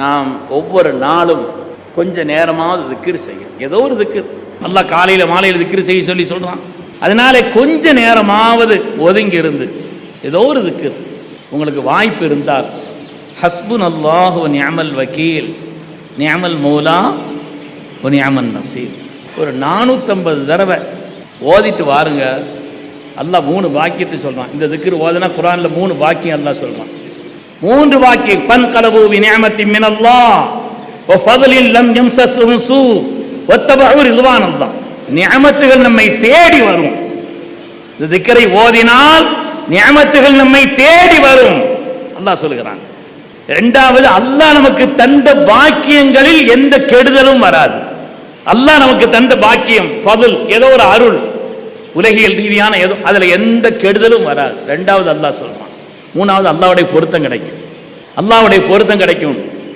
நாம் ஒவ்வொரு நாளும் கொஞ்ச நேரமாவது திக்கிர் செய்யும் ஏதோ ஒரு திக்கிர். நல்லா காலையில் மாலையில் திக்கிர் செய்ய சொல்லி சொல்கிறான் அதனால கொஞ்ச நேரமாவது ஒதுங்கி இருந்து ஏதோ ஒரு திக்கிர் உங்களுக்கு வாய்ப்பு இருந்தால் ஹஸ்புன் அல்லாஹு நியமல் வக்கீல் நியமல் மௌலா நியமல் நசீர். ஒரு நானூற்றம்பது தடவை ஓதிட்டு வாருங்க. அல்லாஹ் மூணு வாக்கியத்தை சொல்கிறான் இந்த திக்கிர் ஓதுனா குரானில் மூணு வாக்கியம் அல்லாஹ் சொல்கிறான் மூன்று வாக்கி ஃபன் கலபு விநியமத்தி மினல்லா ஓ ஃபதலில் லம் யம்சஸ்ஹும் சூ வத்தபஹு ரிதுவானல்லாஹ். நியமத்துகள் நம்மை தேடி வரும். இந்த திக்கரை ஓதினால் நியமத்துகள் நம்மை தேடி வரும். அல்லாஹ் சொல்லுகிறான். ரெண்டாவது அல்லாஹ் நமக்கு தந்த பாக்கியங்களில் எந்த கெடுதலும் வராது. அல்லாஹ் நமக்கு தந்த பாக்கியம் பதுல் ஏதோ ஒரு அருள் உலகியல் ரீதியான ஏதோ அதுல எந்த கெடுதலும் வராது. ரெண்டாவது அல்லாஹ் சொல்லும் மூணாவது அல்லாவுடைய பொருத்தம் கிடைக்கும். அல்லாவுடைய பொருத்தம் கிடைக்கும்.